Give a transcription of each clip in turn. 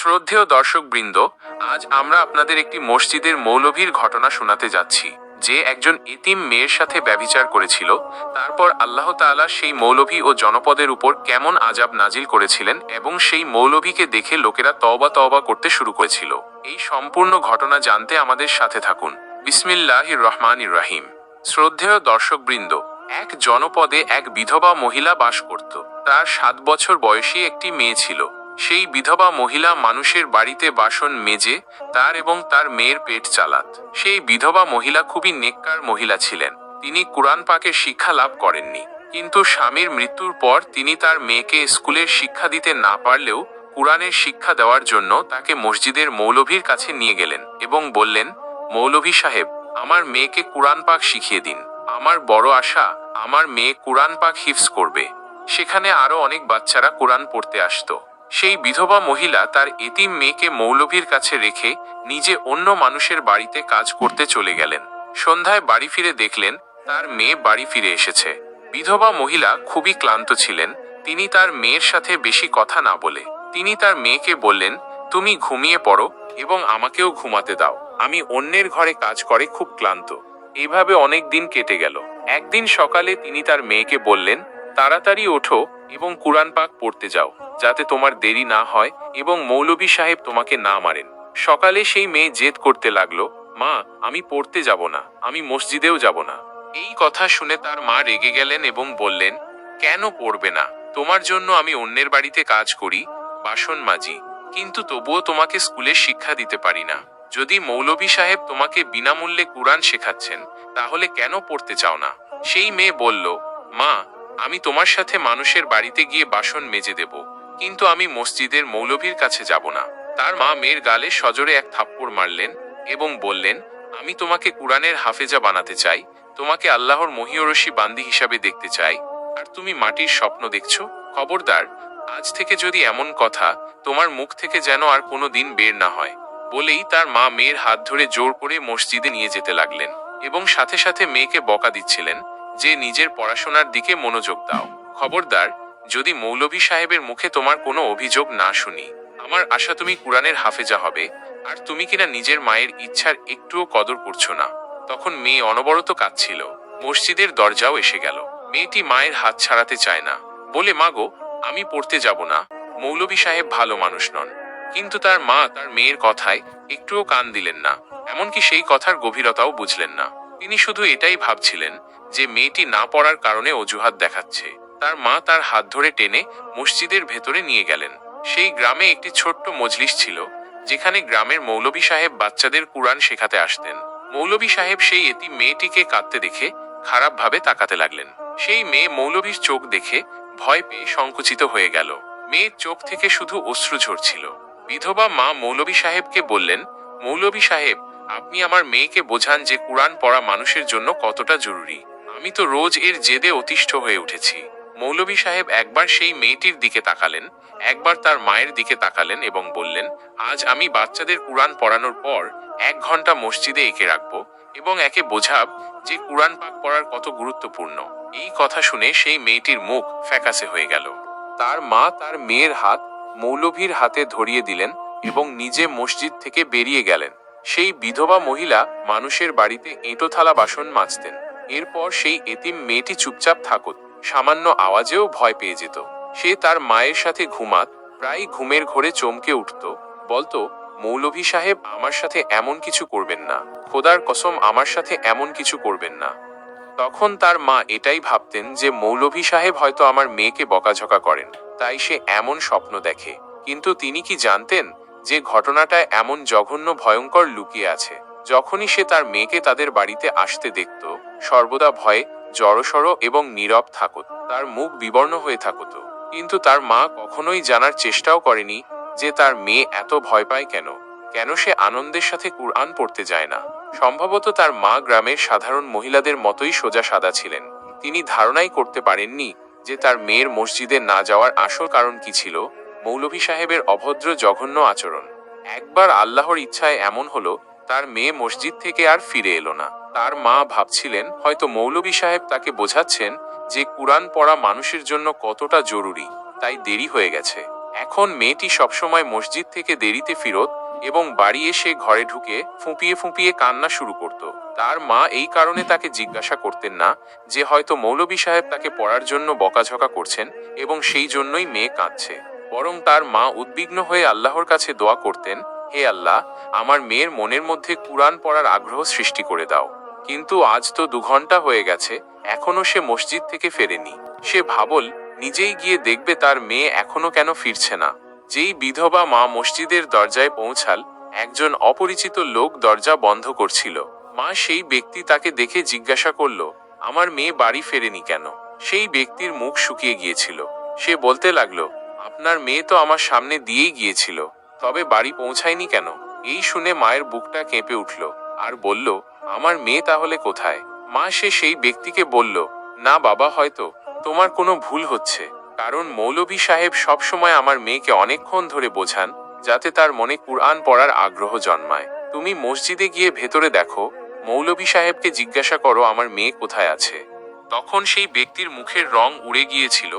শ্রদ্ধেয় দর্শকবৃন্দ, আজ আমরা আপনাদের একটি মসজিদের মৌলভীর ঘটনা শোনাতে যাচ্ছি, যে একজন এতিম মেয়ের সাথে ব্যভিচার করেছিল, তারপর আল্লাহ তাআলা সেই মৌলভী ও জনপদের উপর কেমন আজাব নাজিল করেছিলেন এবং সেই মৌলভীকে দেখে লোকেরা তওবা তওবা করতে শুরু করেছিল। এই সম্পূর্ণ ঘটনা জানতে আমাদের সাথে থাকুন। বিসমিল্লাহির রহমান রাহিম। শ্রদ্ধেয় দর্শকবৃন্দ, এক জনপদে এক বিধবা মহিলা বাস করত। তার সাত বছর বয়সী একটি মেয়ে ছিল। সেই বিধবা মহিলা মানুষের বাড়িতে বাসন মেজে তার এবং তার মেয়ের পেট চালাত। সেই বিধবা মহিলা খুবই নেককার মহিলা ছিলেন। তিনি কোরআন পাকের শিক্ষা লাভ করেননি। কিন্তু স্বামীর মৃত্যুর পর তিনি তার মেয়েকে স্কুলের শিক্ষা দিতে না পারলেও কোরআনের শিক্ষা দেওয়ার জন্য তাকে মসজিদের মৌলভীর কাছে নিয়ে গেলেন এবং বললেন, মৌলভী সাহেব, আমার মেয়েকে কোরআন পাক শিখিয়ে দিন। আমার বড় আশা, আমার মেয়ে কোরআন পাক হিফজ করবে। সেখানে আরও অনেক বাচ্চারা কোরআন পড়তে আসতো। সেই বিধবা মহিলা তার এতিম মেয়েকে মৌলভীর কাছে রেখে নিজে অন্য মানুষের বাড়িতে কাজ করতে চলে গেলেন। সন্ধ্যায় বাড়ি ফিরে দেখলেন, তার মেয়ে বাড়ি ফিরে এসেছে। বিধবা মহিলা খুবই ক্লান্ত ছিলেন, তিনি তার মেয়ের সাথে বেশি কথা না বলে। তিনি তার মেয়েকে বললেন, তুমি ঘুমিয়ে পড়ো এবং আমাকেও ঘুমাতে দাও। আমি অন্যের ঘরে কাজ করে খুব ক্লান্ত। এইভাবে অনেক দিন কেটে গেল। একদিন সকালে তিনি তার মেয়েকে বললেন, তাড়াতাড়ি ওঠো এবং কুরআন পাক পড়তে যাও। যাতে তোমার দেরি না হয় এবং মৌলভী সাহেব তোমাকে না মারেন। সকালে সেই মেয়ে জেদ করতে লাগল, মা, আমি পড়তে যাব না, আমি মসজিদেও যাব না। এই কথা শুনে তার মা রেগে গেলেন এবং বললেন, কেন পড়বে না? তোমার জন্য আমি অন্যের বাড়িতে কাজ করি, বাসন মাজি, কিন্তু তবুও তোমাকে স্কুলে শিক্ষা দিতে পারি না। যদি মৌলভী সাহেব তোমাকে বিনামূল্যে কুরআন শেখাচ্ছেন, তাহলে কেন পড়তে চাও না? সেই মেয়ে বলল, মা, আমি তোমার সাথে মানুষের বাড়িতে গিয়ে বাসন মেজে দেব। কিন্তু আমি মসজিদের মৌলভীর কাছে যাব না। তার মা মেয়ের গালে সজোরে এক থাপ্পড় মারলেন এবং বললেন, আমি তোমাকে কুরআনের হাফেজা বানাতে চাই। তোমাকে আল্লাহর মহিয়রশি বান্দি হিসাবে দেখতে চাই। আর তুমি মাটির স্বপ্ন দেখছ। খবরদার, আজ থেকে যদি এমন কথা, তোমার মুখ থেকে যেন আর কোনো দিন বের না হয়। বলেই তার মা মেয়ের হাত ধরে জোর করে মসজিদে নিয়ে যেতে লাগলেন এবং সাথে সাথে মেয়েকে বকা দিচ্ছিলেন, যে নিজের পড়াশোনার দিকে মনোযোগ দাও। খবরদার যদি মৌলভী সাহেবের মুখে তোমার কোনো অভিযোগ না শুনি, আমার আশা তুমি কুরআনের হাফেজা হবে, আর তুমি কিনা নিজের মায়ের ইচ্ছার একটুও কদর করছ না। তখন মেয়ে অনবরত কাঁদছিল। মসজিদের দরজাও এসে গেল। মেয়েটি মায়ের হাত ছাড়াতে চায় না। বলে মাগো আমি পড়তে যাব না। মৌলভী সাহেব ভালো মানুষ নন। কিন্তু তার মা তার মেয়ের কথায় একটুও কান দিলেন না। এমনকি সেই কথার গভীরতাও বুঝলেন না। তিনি শুধু এটাই ভাবছিলেন যে মেয়েটি না পড়ার কারণে অজুহাত দেখাচ্ছে। তার মা তার হাত ধরে টেনে মসজিদের ভেতরে নিয়ে গেলেন। সেই গ্রামে একটি ছোট্ট মজলিস ছিল, যেখানে গ্রামের মৌলভী সাহেব বাচ্চাদের কুরআন শেখাতে আসতেন। মৌলভী সাহেব সেই এটি মেয়েটিকে কাঁদতে দেখে খারাপভাবে তাকাতে লাগলেন। সেই মেয়ে মৌলভীর চোখ দেখে ভয় পেয়ে সংকুচিত হয়ে গেল। মেয়ের চোখ থেকে শুধু অশ্রু ঝরছিল। বিধবা মা মৌলভী সাহেবকে বললেন, মৌলভী সাহেব, আপনি আমার মেয়েকে বোঝান যে কুরআন পড়া মানুষের জন্য কতটা জরুরি। আমি তো রোজ এর জেদে অতিষ্ঠ হয়ে উঠেছি। মৌলভী সাহেব একবার সেই মেয়েটির দিকে তাকালেন, একবার তার মায়ের দিকে তাকালেন এবং বললেন, আজ আমি বাচ্চাদের কুরআন পড়ানোর পর এক ঘণ্টা মসজিদে এঁকে রাখব এবং একে বোঝাব যে কুরআন পাক পড়ার কত গুরুত্বপূর্ণ। এই কথা শুনে সেই মেয়েটির মুখ ফ্যাকাসে হয়ে গেল। তার মা তার মেয়ের হাত মৌলভীর হাতে ধরিয়ে দিলেন এবং নিজে মসজিদ থেকে বেরিয়ে গেলেন। সেই বিধবা মহিলা মানুষের বাড়িতে এঁটো থালা বাসন মাজতেন। এরপর সেই এতিম মেয়েটি চুপচাপ থাকত। সামান্য আওয়াজেও ভয় পেয়ে যেত। সে তার মায়ের সাথে ঘুমাত প্রায় ঘুমের ঘোরে চমকে উঠত। বলতো, মৌলভী সাহেব, আমার সাথে এমন কিছু করবেন না। খোদার কসম, আমার সাথে এমন কিছু করবেন না। তখন তার মা এটাই ভাবতেন যে মৌলভী সাহেব হয়তো আমার মেয়েকে বকাঝকা করেন। তাই সে এমন স্বপ্ন দেখে। কিন্তু তিনি কি জানতেন যে ঘটনাটায় এমন জঘন্য, ভয়ঙ্কর লুকিয়ে আছে? যখনই সে তার মেয়েকে তাদের বাড়িতে আসতে দেখত, সর্বদা ভয়ে জড়সড় এবং নীরব থাকত। তার মুখ বিবর্ণ হয়ে থাকত। কিন্তু তার মা কখনোই জানার চেষ্টাও করেনি যে তার মেয়ে এত ভয় পায় কেন? কেন সে আনন্দের সাথে কুরআন পড়তে যায় না? সম্ভবত তার মা গ্রামের সাধারণ মহিলাদের মতোই সোজা সাদা ছিলেন। তিনি ধারণাই করতে পারেননি যে তার মেয়ের মসজিদে না যাওয়ার আসল কারণ কি ছিল? মৌলভী সাহেবের অভদ্র, জঘন্য আচরণ। একবার আল্লাহর ইচ্ছায় এমন হলো, তার মেয়ে মসজিদ থেকে আর ফিরে এলো না। তার মা ভাবছিলেন, হয়তো মৌলবী সাহেব তাকে বোঝাচ্ছেন যে কুরআন পড়া মানুষের জন্য কতটা জরুরি, তাই দেরি হয়ে গেছে। এখন মেয়েটি সবসময় মসজিদ থেকে দেরিতে ফিরত এবং বাড়ি এসে ঘরে ঢুকে ফুঁপিয়ে ফুঁপিয়ে কান্না শুরু করত। তার মা এই কারণে তাকে জিজ্ঞাসা করতেন না যে হয়তো মৌলবী সাহেব তাকে পড়ার জন্য বকাঝকা করছেন এবং সেই জন্যই মেয়ে কাঁদছে। বরং তার মা উদ্বিগ্ন হয়ে আল্লাহর কাছে দোয়া করতেন, হে আল্লাহ, আমার মেয়ের মনের মধ্যে কুরআন পড়ার আগ্রহ সৃষ্টি করে দাও। কিন্তু আজ তো দু ঘণ্টা হয়ে গেছে, এখনও সে মসজিদ থেকে ফেরেনি। সে ভাবল, নিজেই গিয়ে দেখবে তার মেয়ে এখনও কেন ফিরছে না। যেই বিধবা মা মসজিদের দরজায় পৌঁছাল, একজন অপরিচিত লোক দরজা বন্ধ করছিল। মা সেই ব্যক্তি তাকে দেখে জিজ্ঞাসা করল, আমার মেয়ে বাড়ি ফেরেনি কেন? সেই ব্যক্তির মুখ শুকিয়ে গিয়েছিল। সে বলতে লাগল, আপনার মেয়ে তো আমার সামনে দিয়েই গিয়েছিল, তবে বাড়ি পৌঁছায়নি কেন? এই শুনে মায়ের বুকটা কেঁপে উঠল। আর বলল, আমার মেয়ে তাহলে কোথায়? মা সে সেই ব্যক্তিকে বলল, না বাবা, হয়তো। তোমার কোনো ভুল হচ্ছে। কারণ মৌলভী সাহেব সবসময় আমার মেয়েকে অনেকক্ষণ ধরে বোঝান, যাতে তার মনে কুরআন পড়ার আগ্রহ জন্মায়। তুমি মসজিদে গিয়ে ভেতরে দেখো, মৌলভী সাহেবকে জিজ্ঞাসা করো আমার মেয়ে কোথায় আছে। তখন সেই ব্যক্তির মুখের রং উড়ে গিয়েছিল,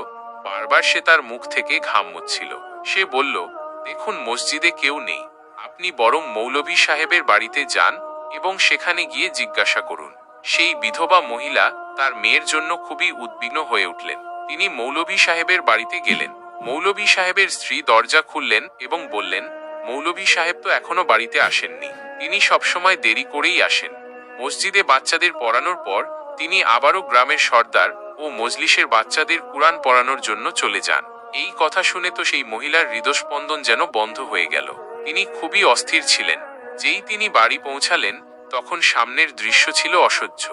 বারবার সে তার মুখ থেকে ঘাম মুচ্ছিল সে বলল, দেখুন, মসজিদে কেউ নেই। আপনি বরং মৌলভী সাহেবের বাড়িতে যান এবং সেখানে গিয়ে জিজ্ঞাসা করুন। সেই বিধবা মহিলা তার মেয়ের জন্য খুবই উদ্বিগ্ন হয়ে উঠলেন। তিনি মৌলভী সাহেবের বাড়িতে গেলেন। মৌলভী সাহেবের স্ত্রী দরজা খুললেন এবং বললেন, মৌলভী সাহেব তো এখনও বাড়িতে আসেননি। তিনি সবসময় দেরি করেই আসেন। মসজিদে বাচ্চাদের পড়ানোর পর তিনি আবারও গ্রামের সর্দার ও মজলিসের বাচ্চাদের কুরআন পড়ানোর জন্য চলে যান। এই কথা শুনে তো সেই মহিলার হৃদস্পন্দন যেন বন্ধ হয়ে গেল। তিনি খুবই অস্থির ছিলেন। যেই তিনি বাড়ি পৌঁছালেন, তখন সামনের দৃশ্য ছিল অসহ্য।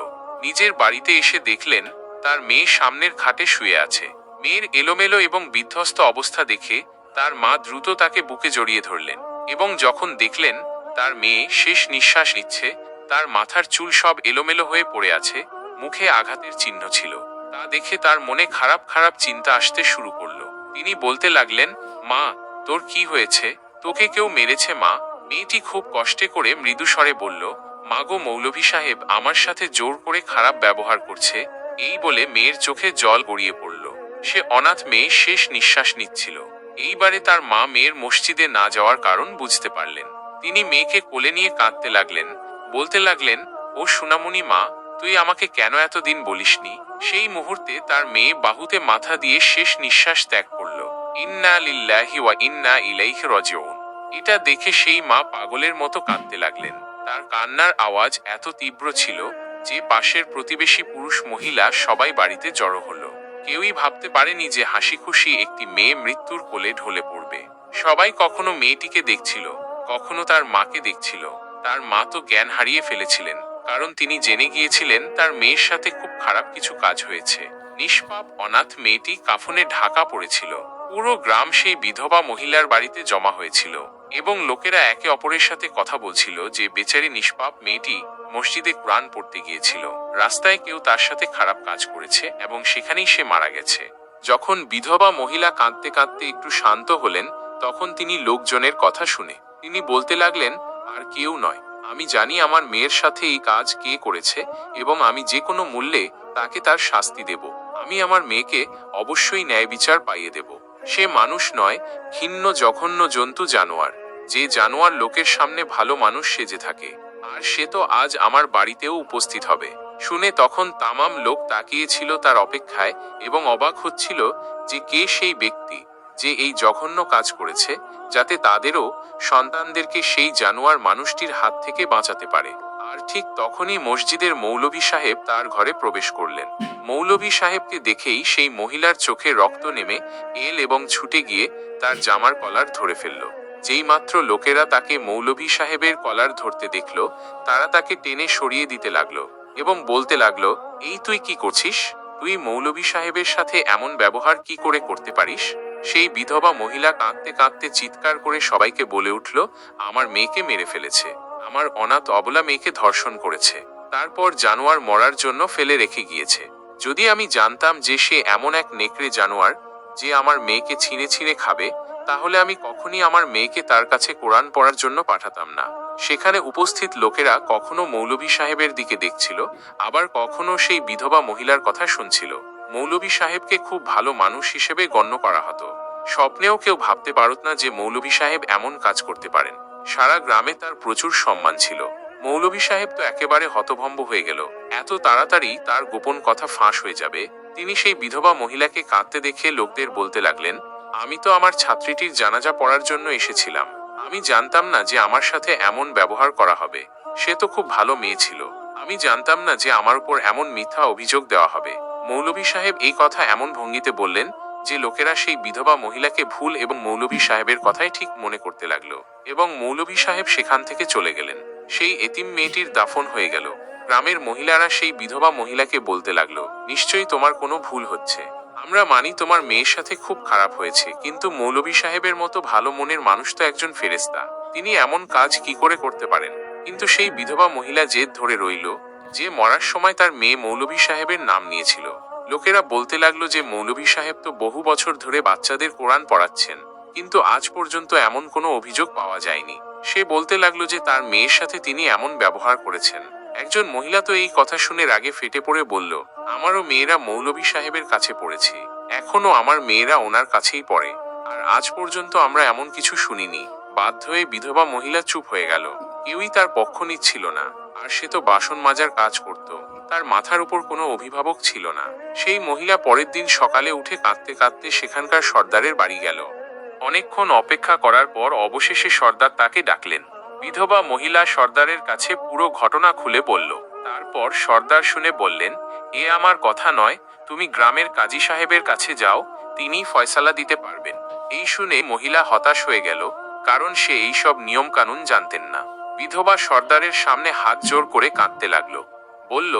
নিজের বাড়িতে এসে দেখলেন, তার মেয়ে সামনের খাটে শুয়ে আছে। মেয়ের এলোমেলো এবং বিধ্বস্ত অবস্থা দেখে তার মা দ্রুত তাকে বুকে জড়িয়ে ধরলেন এবং যখন দেখলেন তার মেয়ে শেষ নিঃশ্বাস নিচ্ছে, তার মাথার চুল সব এলোমেলো হয়ে পড়ে আছে, মুখে আঘাতের চিহ্ন ছিল। তা দেখে তার মনে খারাপ খারাপ চিন্তা আসতে শুরু করল। তিনি বলতে লাগলেন, মা, তোর কি হয়েছে? তোকে কেউ মেরেছে, মা? মেয়েটি খুব কষ্টে করে মৃদু স্বরে বলল, মাগো মৌলভী সাহেব, আমার সাথে জোর করে খারাপ ব্যবহার করছে। এই বলে মেয়ের চোখে জল গড়িয়ে পড়ল। সে অনাথ মেয়ে শেষ নিঃশ্বাস নিচ্ছিল। এইবারে তার মা মেয়ের মসজিদে না যাওয়ার কারণ বুঝতে পারলেন। তিনি মেয়েকে কোলে নিয়ে কাঁদতে লাগলেন। বলতে লাগলেন, ও সুনামুনি মা, তুই আমাকে কেন এতদিন বলিসনি? সেই মুহূর্তে তার মেয়ে বাহুতে মাথা দিয়ে শেষ নিঃশ্বাস ত্যাগ করল। ইন্না লিল্লাহি ওয়া ইন্না ইলাইহি রাজিউন। এটা দেখে সেই মা পাগলের মতো কাঁদতে লাগলেন। তার কান্নার আওয়াজ এত তীব্র ছিল যে পাশের প্রতিবেশী পুরুষ মহিলা সবাই বাড়িতে জড়ো হলো। কেউই ভাবতে পারেনি যে হাসি খুশি একটি মেয়ে মৃত্যুর কোলে ঢলে পড়বে। সবাই কখনো মেয়েটিকে দেখছিল, কখনো তার মাকে দেখছিল। তার মা তো জ্ঞান হারিয়ে ফেলেছিলেন, কারণ তিনি জেনে গিয়েছিলেন তার মেয়ের সাথে খুব খারাপ কিছু কাজ হয়েছে। নিষ্পাপ, অনাথ মেয়েটি কাফনে ঢাকা পড়েছিল। পুরো গ্রাম সেই বিধবা মহিলার বাড়িতে জমা হয়েছিল। এবং লোকেরা একে অপরের সাথে কথা বলছিল যে বেচারি নিষ্পাপ মেয়েটি মসজিদে প্রাণ পড়তে গিয়েছিল। রাস্তায় কেউ তার সাথে খারাপ কাজ করেছে এবং সেখানেই সে মারা গেছে। যখন বিধবা মহিলা কাঁদতে কাঁদতে একটু শান্ত হলেন, তখন তিনি লোকজনের কথা শুনে, তিনি বলতে লাগলেন, আর কেউ নয়। আমি জানি আমার মেয়ের সাথে এই কাজ কে করেছে এবং আমি যে কোনো মূল্যে তাকে তার শাস্তি দেব। আমি আমার মেয়েকে অবশ্যই ন্যায় বিচার পাইয়ে দেব। সে মানুষ নয় ঘিন্ন জঘন্য জন্তু জানোয়ার। যে জানোয়ার লোকের সামনে ভালো মানুষ সেজে থাকে। আর সে তো আজ আমার বাড়িতেও উপস্থিত হবে। শুনে তখন তামাম লোক তাকিয়েছিল তার অপেক্ষায় এবং অবাক হচ্ছিল যে কে সেই ব্যক্তি যে এই জঘন্য কাজ করেছে, যাতে তাদেরও সন্তানদেরকে সেই জানোয়ার মানুষটির হাত থেকে বাঁচাতে পারে। আর ঠিক তখনই মসজিদের মৌলভী সাহেব তার ঘরে প্রবেশ করলেন। মৌলভী সাহেবকে দেখেই সেই মহিলার চোখে রক্ত নেমে এল এবং ছুটে গিয়ে তার জামার কলার ধরে ফেলল। যেই মাত্র লোকেরা তাকে মৌলভী সাহেবের কলার ধরতে দেখল, তারা তাকে টেনে সরিয়ে দিতে লাগল এবং বলতে লাগল, এই তুই কি করছিস? তুই মৌলভী সাহেবের সাথে এমন ব্যবহার কি করে করতে পারিস? সেই বিধবা মহিলা কাঁদতে কাঁদতে চিৎকার করে সবাইকে বলে উঠল, আমার মেয়েকে মেরে ফেলেছে। আমার অনাথ অবলা মেয়েকে ধর্ষণ করেছে। তারপর জানোয়ার মরার জন্য ফেলে রেখে গিয়েছে। যদি আমি জানতাম যে সে এমন এক নেকড়ে জানোয়ার, যে আমার মেয়েকে ছিঁড়ে ছিঁড়ে খাবে, তাহলে আমি কখনই আমার মেয়েকে তার কাছে কোরআন পড়ার জন্য পাঠাতাম না। সেখানে উপস্থিত লোকেরা কখনো মৌলভী সাহেবের দিকে দেখছিল, আবার কখনো সেই বিধবা মহিলার কথা শুনছিল। মৌলভী সাহেবকে খুব ভালো মানুষ হিসেবে গণ্য করা হতো। স্বপ্নেও কেউ ভাবতে পারত না যে মৌলভী সাহেব এমন কাজ করতে পারেন। সারা গ্রামে তার প্রচুর সম্মান ছিল। মৌলভী সাহেব তো একেবারে হতভম্ব হয়ে গেল। এত তাড়াতাড়ি তার গোপন কথা ফাঁস হয়ে যাবে। তিনি সেই বিধবা মহিলাকে কাঁদতে দেখে লোকদের বলতে লাগলেন, আমি তো আমার ছাত্রীটির জানাজা পড়ার জন্য এসেছিলাম। আমি জানতাম না যে আমার সাথে এমন ব্যবহার করা হবে। সে তো খুব ভালো মেয়ে ছিল। আমি জানতাম না যে আমার উপর এমন মিথ্যা অভিযোগ দেওয়া হবে। মৌলভী সাহেব এই কথা এমন ভঙ্গিতে বললেন যে লোকেরা সেই বিধবা মহিলাকে ভুল এবং মৌলভী সাহেবের কথাই ঠিক মনে করতে লাগল এবং মৌলভী সাহেব সেখান থেকে চলে গেলেন। সেই এতিম মেয়েটির দাফন হয়ে গেল। গ্রামের মহিলারা সেই বিধবা মহিলাকে বলতে লাগল, নিশ্চয়ই তোমার কোনো ভুল হচ্ছে। আমরা মানি তোমার মেয়ের সাথে খুব খারাপ হয়েছে, কিন্তু মৌলভী সাহেবের মতো ভালো মনের মানুষ তো একজন ফেরেস্তা তিনি এমন কাজ কি করে করতে পারেন? কিন্তু সেই বিধবা মহিলা জেদ ধরে রইল যে মরার সময় তার মেয়ে মৌলভী সাহেবের নাম নিয়েছিল। লোকেরা বলতে লাগল যে মৌলভী সাহেব তো বহু বছর ধরে বাচ্চাদের কোরআন পড়াচ্ছেন, কিন্তু আজ পর্যন্ত এমন কোনো অভিযোগ পাওয়া যায়নি। সে বলতে লাগল যে তার মেয়ের সাথে তিনি এমন ব্যবহার করেছেন। একজন মহিলা তো এই কথা শুনে রাগে ফেটে পড়ে বলল, আমারও মেয়েরা মৌলভী সাহেবের কাছে পড়েছে। এখনও আমার মেয়েরা ওনার কাছেই পড়ে। আর আজ পর্যন্ত আমরা এমন কিছু শুনিনি। বাধ্য হয়ে বিধবা মহিলা চুপ হয়ে গেল। কেউই তার পক্ষ নিচ্ছিল না। আর সে তো বাসন মাজার কাজ করত। তার মাথার উপর কোনো অভিভাবক ছিল না। সেই মহিলা পরের দিন সকালে উঠে কাঁদতে কাঁদতে সেখানকার সর্দারের বাড়ি গেল। অনেকক্ষণ অপেক্ষা করার পর অবশেষে সর্দার তাকে ডাকলেন। বিধবা মহিলা সর্দারের কাছে পুরো ঘটনা খুলে বলল তারপর সর্দার শুনে বললেন, এ আমার কথা নয়, তুমি গ্রামের কাজী সাহেবের কাছে যাও তিনি ফয়সালা দিতে পারবেন। এই শুনে মহিলা হতাশ হয়ে গেল, কারণ সে এইসব নিয়ম কানুন জানতেন না। বিধবা সর্দারের সামনে হাত জোর করে কাঁদতে লাগল। বলল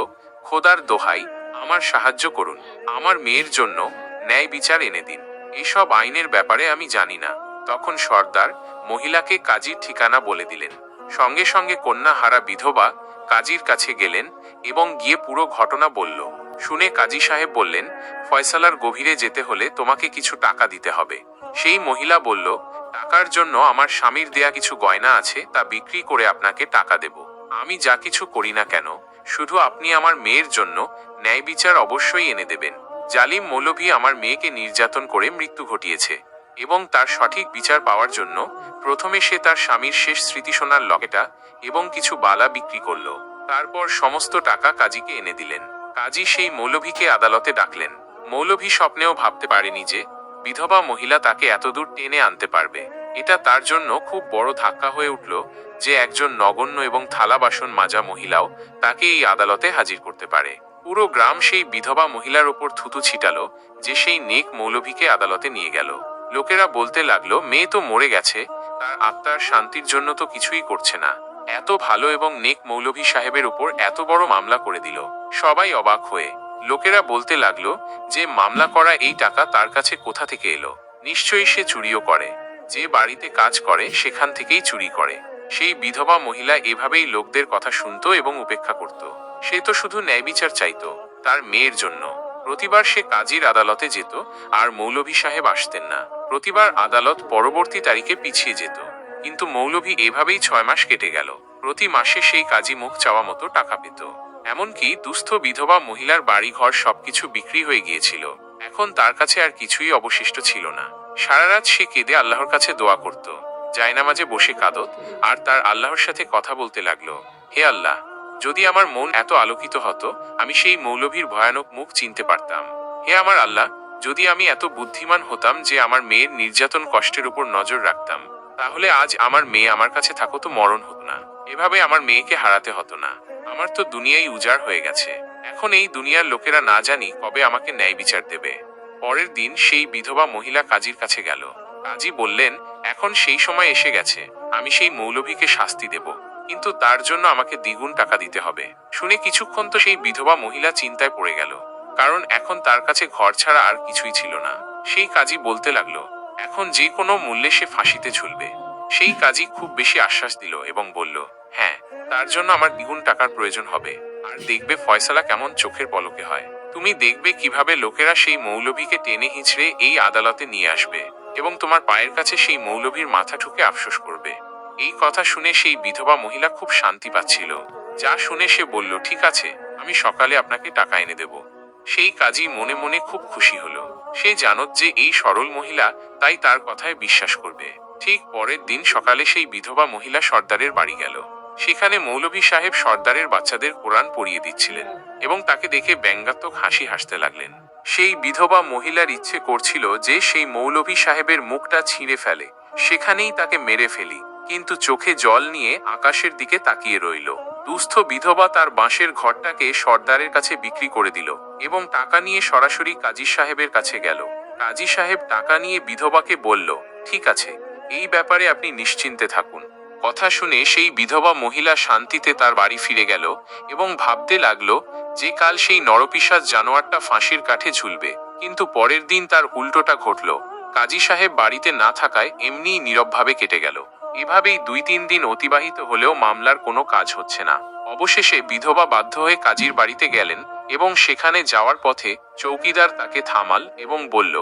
খোদার দোহাই আমার সাহায্য করুন। আমার মেয়ের জন্য ন্যায় বিচার এনে দিন। এসব আইনের ব্যাপারে আমি জানি না। তখন সর্দার মহিলাকে কাজীর ঠিকানা বলে দিলেন। সঙ্গে সঙ্গে কন্যা হারা বিধবা কাজীর কাছে গেলেন এবং গিয়ে পুরো ঘটনা বলল। শুনে কাজী সাহেব বললেন, ফয়সালার গভীরে যেতে হলে তোমাকে কিছু টাকা দিতে হবে। সেই মহিলা বলল, টাকার জন্য আমার স্বামীর দেয়া কিছু গয়না আছে, তা বিক্রি করে আপনাকে টাকা দেব। আমি যা কিছু করি না কেন শুধু আপনি আমার মেয়ের জন্য ন্যায় বিচার অবশ্যই এনে দেবেন। জালিম মৌলভী আমার মেয়েকে নির্যাতন করে মৃত্যু ঘটিয়েছে এবং তার সঠিক বিচার পাওয়ার জন্য প্রথমে সে তার স্বামীর শেষ স্মৃতিসোনার লকেটা এবং কিছু বালা বিক্রি করল। তারপর সমস্ত টাকা কাজীকে এনে দিলেন। কাজী সেই মৌলভীকে আদালতে ডাকলেন। মৌলভী স্বপ্নেও ভাবতে পারেনি যে বিধবা মহিলা তাকে এতদূর টেনে আনতে পারবে। এটা তার জন্য খুব বড় ধাক্কা হয়ে উঠল যে একজন নগণ্য এবং থালা বাসন মাজা মহিলাও তাকে এই আদালতে হাজির করতে পারে। পুরো গ্রাম সেই বিধবা মহিলার ওপর থুতু ছিটালো, যে সেই নেক মৌলভীকে আদালতে নিয়ে গেল। লোকেরা বলতে লাগল, মেয়ে তো মরে গেছে, তার আত্মার শান্তির জন্য তো কিছুই করছে না। এত ভালো এবং নেক মৌলভী সাহেবের উপর এত বড় মামলা করে দিল। সবাই অবাক হয়ে। লোকেরা বলতে লাগল যে, মামলা করা এই টাকা তার কাছে কোথা থেকে এলো? নিশ্চয়ই সে চুরিও করে। যে বাড়িতে কাজ করে, সেখান থেকেই চুরি করে। সেই বিধবা মহিলা এভাবেই লোকদের কথা শুনত এবং উপেক্ষা করত। সে তো শুধু ন্যায় বিচার চাইতো, তার মেয়ের জন্য। প্রতিবার সে কাজীর আদালতে যেত, আর মৌলভী সাহেব আসতেন না। প্রতিবার আদালত পরবর্তী তারিখে পিছিয়ে যেত। কিন্তু মৌলভী এভাবেই ছয় মাস কেটে গেল। প্রতি মাসে সেই কাজী মুখ চাওয়া মতো টাকা পেত। এমনকি দুস্থ বিধবা মহিলার বাড়িঘর সবকিছু বিক্রি হয়ে গিয়েছিল। এখন তার কাছে আর কিছুই অবশিষ্ট ছিল না। সারা রাত সে কেঁদে আল্লাহর কাছে দোয়া করত। জায়নামাজে বসে কাঁদত, আর তার আল্লাহর সাথে কথা বলতে লাগল, হে আল্লাহ, যদি আমার মন এত আলোকিত হতো, আমি সেই মৌলভীর ভয়ানক মুখ চিনতে পারতাম। হে আমার আল্লাহ, যদি আমি এত বুদ্ধিমান হতাম যে আমার মেয়ের নির্যাতন কষ্টের উপর নজর রাখতাম, তাহলে আজ আমার মেয়ে আমার কাছে থাকো তো মরণ হতো না। এভাবে আমার মেয়েকে হারাতে হতো না। আমার তো দুনিয়াই উজাড় হয়ে গেছে। এখন এই দুনিয়ার লোকেরা না জানি কবে আমাকে ন্যায় বিচার দেবে। পরের দিন সেই বিধবা মহিলা কাজীর কাছে গেল। কাজী বললেন, এখন সেই সময় এসে গেছে। আমি সেই মৌলভীকে শাস্তি দেব। কিন্তু তার জন্য আমাকে দ্বিগুণ টাকা দিতে হবে। শুনে কিছুক্ষণ তো সেই বিধবা মহিলা চিন্তায় পড়ে গেল। কারণ এখন তার কাছে ঘর ছাড়া আর কিছুই ছিল না। সেই কাজী বলতে লাগল, এখন যে কোনো মূল্যে সে ফাঁসিতে ঝুলবে। সেই কাজী খুব বেশি আশ্বাস দিল এবং বলল হ্যাঁ তার জন্য আমার দ্বিগুণ টাকার প্রয়োজন হবে। আর দেখবে ফয়সালা কেমন চোখের পলকে হয়। তুমি দেখবে কীভাবে লোকেরা সেই মৌলভীকে টেনে হিঁচড়ে এই আদালতে নিয়ে আসবে এবং তোমার পায়ের কাছে সেই মৌলভীর মাথা ঠুকে আফসোস করবে। এই কথা শুনে সেই বিধবা মহিলা খুব শান্তি পাচ্ছিল। যা শুনে সে বলল, ঠিক আছে, আমি সকালে আপনাকে টাকা এনে দেব। সেই কাজী মনে মনে খুব খুশি হলো। সে জানত যে এই সরল মহিলা তাই তার কথায় বিশ্বাস করবে। ঠিক পরের দিন সকালে সেই বিধবা মহিলা সর্দারের বাড়ি গেল। সেখানে মৌলভী সাহেব সর্দারের বাচ্চাদের কোরআন পড়িয়ে দিচ্ছিলেন এবং তাকে দেখে ব্যঙ্গাত্মক হাসি হাসতে লাগলেন। সেই বিধবা মহিলার ইচ্ছে করছিল যে সেই মৌলভী সাহেবের মুখটা ছিঁড়ে ফেলে। সেখানেই তাকে মেরে ফেলি। কিন্তু চোখে জল নিয়ে আকাশের দিকে তাকিয়ে রইল। দুস্থ বিধবা তার বাঁশের ঘরটাকে সর্দারের কাছে বিক্রি করে দিল এবং টাকা নিয়ে সরাসরি কাজী সাহেবের কাছে গেল। কাজী সাহেব টাকা নিয়ে বিধবাকে বলল, ঠিক আছে, এই ব্যাপারে আপনি নিশ্চিন্তে থাকুন। কথা শুনে সেই বিধবা মহিলা শান্তিতে তার বাড়ি ফিরে গেল এবং ভাবতে লাগল যে কাল সেই নরপিসাজ জানোয়ারটা ফাঁসির কাঠে ঝুলবে। কিন্তু পরের দিন তার উল্টোটা ঘটল। কাজী সাহেব বাড়িতে না থাকায় এমনিই নীরবভাবে কেটে গেল। এভাবেই দুই তিন দিন অতিবাহিত হলেও মামলার কোনো কাজ হচ্ছে না। অবশেষে বিধবা বাধ্য হয়ে কাজীর বাড়িতে গেলেন এবং সেখানে যাওয়ার পথে চৌকিদার তাকে থামাল এবং বলল,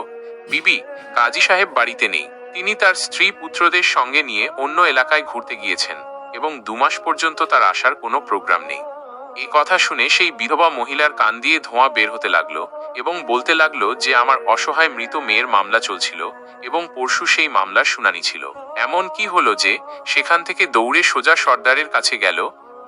বিবি, কাজী সাহেব বাড়িতে নেই। তিনি তার স্ত্রী পুত্রদের সঙ্গে নিয়ে অন্য এলাকায় ঘুরতে গিয়েছেন এবং দুমাস পর্যন্ত তার আসার কোনো প্রোগ্রাম নেই। এই কথা শুনে সেই বিধবা মহিলার কান দিয়ে ধোঁয়া বের হতে লাগল এবং বলতে লাগল যে আমার অসহায় মৃত মেয়ের মামলা চলছিল এবং পরশু সেই মামলার শুনানি ছিল। এমন কি হলো যে সেখান থেকে দৌড়ে সোজা সর্দারের কাছে গেল,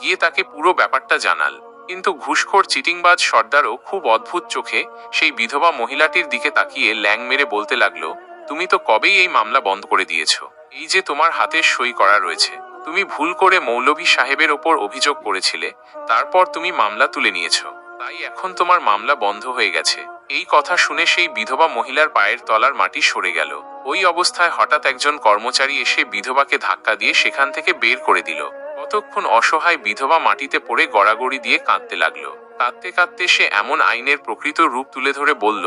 গিয়ে তাকে পুরো ব্যাপারটা জানাল। কিন্তু ঘুষখোর চিটিংবাজ সর্দারও খুব অদ্ভুত চোখে সেই বিধবা মহিলাটির দিকে তাকিয়ে ল্যাং মেরে বলতে লাগল তুমি তো কবেই এই মামলা বন্ধ করে দিয়েছ? এই যে তোমার হাতে সই করা রয়েছে, তুমি ভুল করে মৌলভী সাহেবের ওপর অভিযোগ করেছিলে, তারপর তুমি মামলা তুলে নিয়েছো। তাই এখন তোমার মামলা বন্ধ হয়ে গেছে। এই কথা শুনে সেই বিধবা মহিলার পায়ের তলার মাটি সরে গেল। ওই অবস্থায় হঠাৎ একজন কর্মচারী এসে বিধবাকে ধাক্কা দিয়ে সেখান থেকে বের করে দিল। কতক্ষণ অসহায় বিধবা মাটিতে পড়ে গড়াগড়ি দিয়ে কাঁদতে লাগল। কাঁদতে কাঁদতে সে এমন আইনের প্রকৃত রূপ তুলে ধরে বলল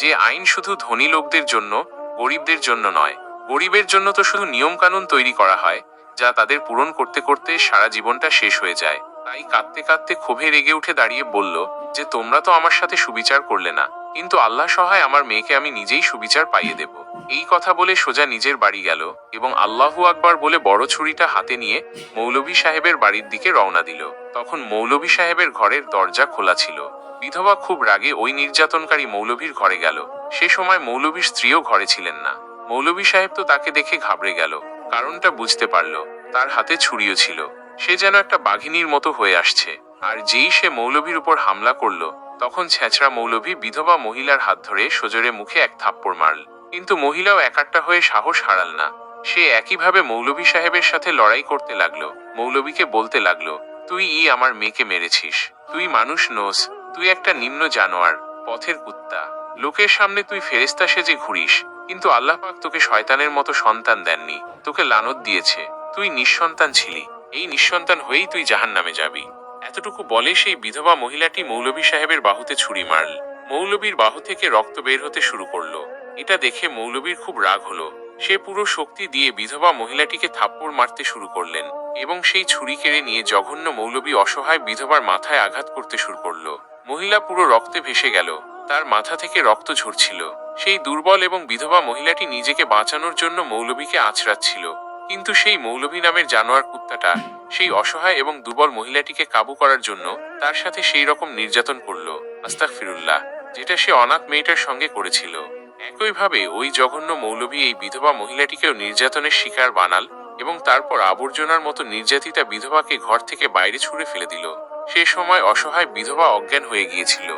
যে, আইন শুধু ধনী লোকদের জন্য গরিবদের জন্য নয়। গরিবের জন্য তো শুধু নিয়মকানুন তৈরি করা হয়, যা তাদের পূরণ করতে করতে সারা জীবনটা শেষ হয়ে যায়। তাই কাঁদতে কাঁদতে ক্ষোভে রেগে উঠে দাঁড়িয়ে বলল যে, তোমরা তো আমার সাথে সুবিচার করলে না, কিন্তু আল্লাহ সহায় আমার মেয়েকে আমি নিজেই সুবিচার পাইয়ে দেব। এই কথা বলে সোজা নিজের বাড়ি গেল এবং আল্লাহু আকবার বলে বড় ছুরিটা হাতে নিয়ে মৌলভী সাহেবের বাড়ির দিকে রওনা দিল। তখন মৌলভী সাহেবের ঘরের দরজা খোলা ছিল। বিধবা খুব রাগে ওই নির্যাতনকারী মৌলভীর ঘরে গেল। সে সময় মৌলভীর স্ত্রীও ঘরে ছিলেন না। মৌলভী সাহেব তো তাকে দেখে ঘাবড়ে গেল। কারণটা বুঝতে পারল, তার হাতে ছুরিও ছিল। সে যেন একটা বাঘিনীর মতো হয়ে আসছে। আর যেই সে মৌলভীর উপর হামলা করল, তখন ছেঁচড়া মৌলভী বিধবা মহিলার হাত ধরে সজোরে মুখে এক থাপ্পড় মারল। কিন্তু মহিলাও একাট্টা হয়ে সাহস হারাল না। সে একইভাবে মৌলভী সাহেবের সাথে লড়াই করতে লাগল। মৌলভীকে বলতে লাগল, তুই ই আমার মেয়েকে মেরেছিস। তুই মানুষ নোস। তুই একটা নিম্ন জানোয়ার, পথের কুত্তা। লোকের সামনে তুই ফেরেস্তা সেজে ঘুরিস, কিন্তু আল্লাহ পাক তোকে শয়তানের মতো সন্তান দেননি, তোকে লানত দিয়েছে। তুই নিঃসন্তান ছিলি, এই নিঃসন্তান হয়েই তুই জাহান নামে যাবি। এতটুকু বলে সেই বিধবা মহিলাটি মৌলভী সাহেবের বাহুতে ছুরি মারল। মৌলবীর বাহু থেকে রক্ত বের হতে শুরু করল। এটা দেখে মৌলবীর খুব রাগ হলো। সে পুরো শক্তি দিয়ে বিধবা মহিলাটিকে থাপ্পড় মারতে শুরু করলেন, এবং সেই ছুরি কেড়ে নিয়ে জঘন্য মৌলবী অসহায় বিধবার মাথায় আঘাত করতে শুরু করল। মহিলা পুরো রক্তে ভেসে গেল। তার মাথা থেকে রক্ত ঝরছিল। সেই দুর্বল এবং বিধবা মহিলাটি নিজেকে বাঁচানোর জন্য মৌলভীকে আছড়াচ্ছিল। কিন্তু সেই মৌলভী নামের জানোয়ার কুত্তাটা, সেই অসহায় এবং দুর্বল মহিলাটিকে কাবু করার জন্য তার সাথে সেই রকম নির্যাতন করল। আস্তাক ফিরুল্লাহ যেটা সে অনাথ মেয়েটার সঙ্গে করেছিল। একইভাবে ওই জঘন্য মৌলভী এই বিধবা মহিলাটিকেও নির্যাতনের শিকার বানাল এবং তারপর আবর্জনার মতো নির্যাতিতা বিধবাকে ঘর থেকে বাইরে ছুঁড়ে ফেলে দিল। সে সময় অসহায় বিধবা অজ্ঞান হয়ে গিয়েছিল।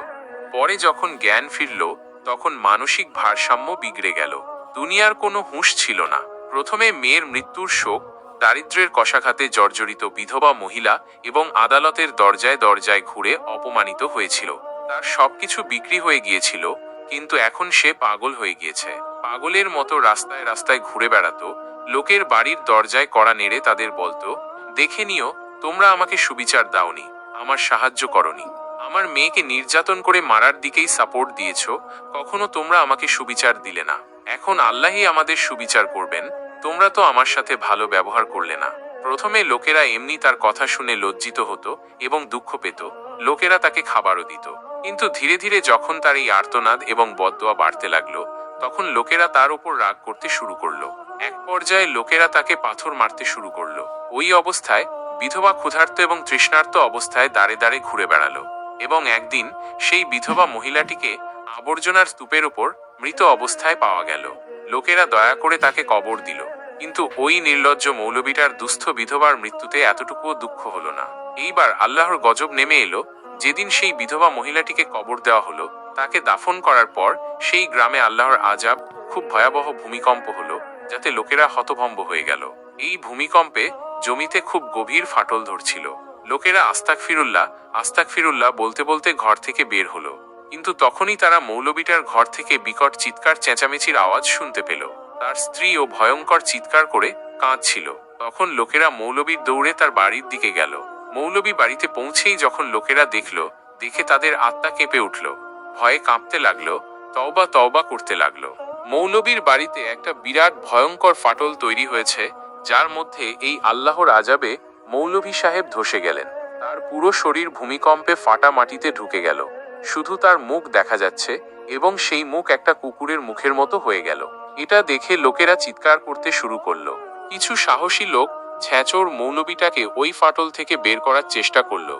পরে যখন জ্ঞান ফিরল, তখন মানসিক ভারসাম্য বিগড়ে গেল। দুনিয়ার কোনো হুঁশ ছিল না। প্রথমে মেয়ের মৃত্যুর শোক, দারিদ্র্যের কষাঘাতে জর্জরিত বিধবা মহিলা এবং আদালতের দরজায় দরজায় ঘুরে অপমানিত হয়েছিল। তার সবকিছু বিক্রি হয়ে গিয়েছিল, কিন্তু এখন সে পাগল হয়ে গিয়েছে। পাগলের মতো রাস্তায় রাস্তায় ঘুরে বেড়াতো, লোকের বাড়ির দরজায় কড়া নেড়ে তাদের বলতো, দেখে নিও, তোমরা আমাকে সুবিচার দাওনি। আমার সাহায্য করনি। আমার মেয়েকে নির্যাতন করে মারার দিকেই সাপোর্ট দিয়েছ, কখনো তোমরা আমাকে সুবিচার দিলে না। এখন আল্লাহই আমাদের সুবিচার করবেন, তোমরা তো আমার সাথে ভালো ব্যবহার করলে না। প্রথমে লোকেরা এমনি তার কথা শুনে লজ্জিত হতো এবং দুঃখ পেত। লোকেরা তাকে খাবারও দিত। কিন্তু ধীরে ধীরে যখন তার এই আর্তনাদ এবং বদদোয়া বাড়তে লাগল, তখন লোকেরা তার উপর রাগ করতে শুরু করল। এক পর্যায়ে লোকেরা তাকে পাথর মারতে শুরু করল। ওই অবস্থায় বিধবা ক্ষুধার্ত এবং তৃষ্ণার্ত অবস্থায় দাঁড়ে দাঁড়ে ঘুরে বেড়ালো এবং একদিন সেই বিধবা মহিলাটিকে আবর্জনার স্তূপের ওপর মৃত অবস্থায় পাওয়া গেল। লোকেরা দয়া করে তাকে কবর দিল। কিন্তু ওই নির্লজ্জ মৌলবীটার দুস্থ বিধবার মৃত্যুতে এতটুকুও দুঃখ হলো না। এইবার আল্লাহর গজব নেমে এলো। যেদিন সেই বিধবা মহিলাটিকে কবর দেওয়া হলো, তাকে দাফন করার পর সেই গ্রামে আল্লাহর আজাব, খুব ভয়াবহ ভূমিকম্প হলো, যাতে লোকেরা হতভম্ব হয়ে গেল। এই ভূমিকম্পে জমিতে খুব গভীর ফাটল ধরছিল। লোকেরা আস্তাক ফিরুল্লাহ আস্তাক ফিরুল্লাহ বলতে বলতে ঘর থেকে বের হলো। কিন্তু তখনই তারা মৌলবিটার ঘর থেকে বিকট চিৎকার, চেঁচামেচির আওয়াজ শুনতে পেল। তার স্ত্রী ও ভয়ঙ্কর চিৎকার করে কাঁদছিল। তখন লোকেরা মৌলবীর দৌড়ে তার বাড়ির দিকে গেল। মৌলবী বাড়িতে পৌঁছেই যখন লোকেরা দেখল, দেখে তাদের আত্মা কেঁপে উঠল। ভয়ে কাঁপতে লাগল, তওবা তওবা করতে লাগল। মৌলবীর বাড়িতে একটা বিরাট ভয়ঙ্কর ফাটল তৈরি হয়েছে। যার মধ্যে এই আল্লাহর আজাবে মৌলভী সাহেব ধসে গেলেন। তার পুরো শরীর ভূমিকম্পে ফাটা মাটিতে ঢুকে গেল। শুধু তার মুখ দেখা যাচ্ছে এবং সেই মুখ একটা কুকুরের মুখের মতো হয়ে গেল। এটা দেখে লোকেরা চিৎকার করতে শুরু করল। কিছু সাহসী লোক ছ্যাঁচোর মৌলবীটাকে ওই ফাটল থেকে বের করার চেষ্টা করল,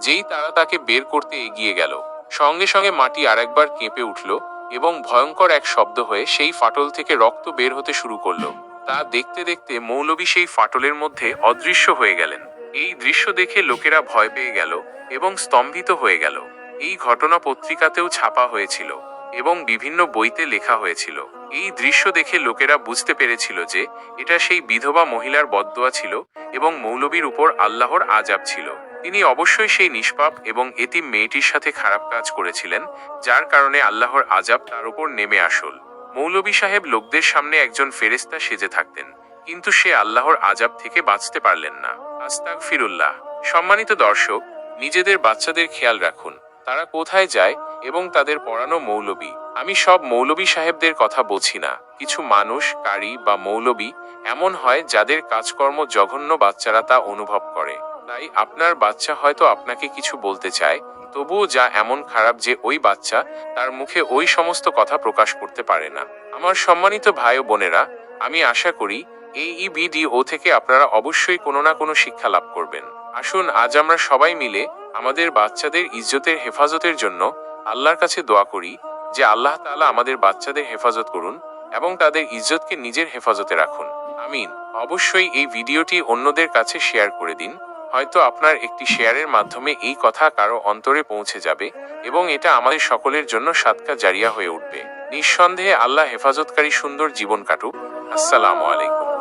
যেই তারা তাকে বের করতে এগিয়ে গেল। সঙ্গে সঙ্গে মাটি আরেকবার কেঁপে উঠল এবং ভয়ঙ্কর এক শব্দ হয়ে সেই ফাটল থেকে রক্ত বের হতে শুরু করল। তা দেখতে দেখতে মৌলবী সেই ফাটলের মধ্যে অদৃশ্য হয়ে গেলেন। এই দৃশ্য দেখে লোকেরা ভয় পেয়ে গেল এবং স্তম্ভিত হয়ে গেল। এই ঘটনা পত্রিকাতেও ছাপা হয়েছিল এবং বিভিন্ন বইতে লেখা হয়েছিল। এই দৃশ্য দেখে লোকেরা বুঝতে পেরেছিল যে এটা সেই বিধবা মহিলার বদদোয়া ছিল এবং মৌলবীর উপর আল্লাহর আজাব ছিল। তিনি অবশ্যই সেই নিষ্পাপ এবং এতিম মেয়েটির সাথে খারাপ কাজ করেছিলেন, যার কারণে আল্লাহর আজাব তার উপর নেমে আসল। মৌলবী সাহেব লোকদের সামনে একজন ফেরেস্তা সেজে থাকতেন, কিন্তু সে আল্লাহর আজাব থেকে বাঁচতে পারলেন না। আস্তাক ফিরুল্লাহ সম্মানিত দর্শক, নিজেদের বাচ্চাদের খেয়াল রাখুন, তারা কোথায় যায় এবং তাদের পড়ানো মৌলবী। আমি সব মৌলবী সাহেবদের কথা বলছি না। কিছু মানুষ, কারি বা মৌলবী, এমন হয় যাদের কাজকর্ম জঘন্য বাচ্চারা তা অনুভব করে। তাই আপনার বাচ্চা হয়তো আপনাকে কিছু বলতে চায় তবুও যা এমন খারাপ যে ওই বাচ্চা তার মুখে ওই সমস্ত কথা প্রকাশ করতে পারে না। আমার সম্মানিত ভাই ও বোনেরা, আমি আশা করি এই ই ভিডিও থেকে আপনারা অবশ্যই কোনো না কোনো শিক্ষা লাভ করবেন। আসুন, আজ আমরা সবাই মিলে আমাদের বাচ্চাদের ইজ্জতের হেফাজতের জন্য আল্লাহর কাছে দোয়া করি যে আল্লাহ তাআলা আমাদের বাচ্চাদের হেফাজত করুন এবং তাদের ইজ্জতকে নিজের হেফাজতে রাখুন। আমিন। অবশ্যই এই ভিডিওটি অন্যদের কাছে শেয়ার করে দিন। হয়তো আপনার একটি শেয়ারের মাধ্যমে এই কথা কারও অন্তরে পৌঁছে যাবে এবং এটা আমাদের সকলের জন্য সাতকা জারিয়া হয়ে উঠবে। নিঃসন্দেহে আল্লাহ হেফাজতকারী সুন্দর জীবন কাটুক। আসসালামু আলাইকুম।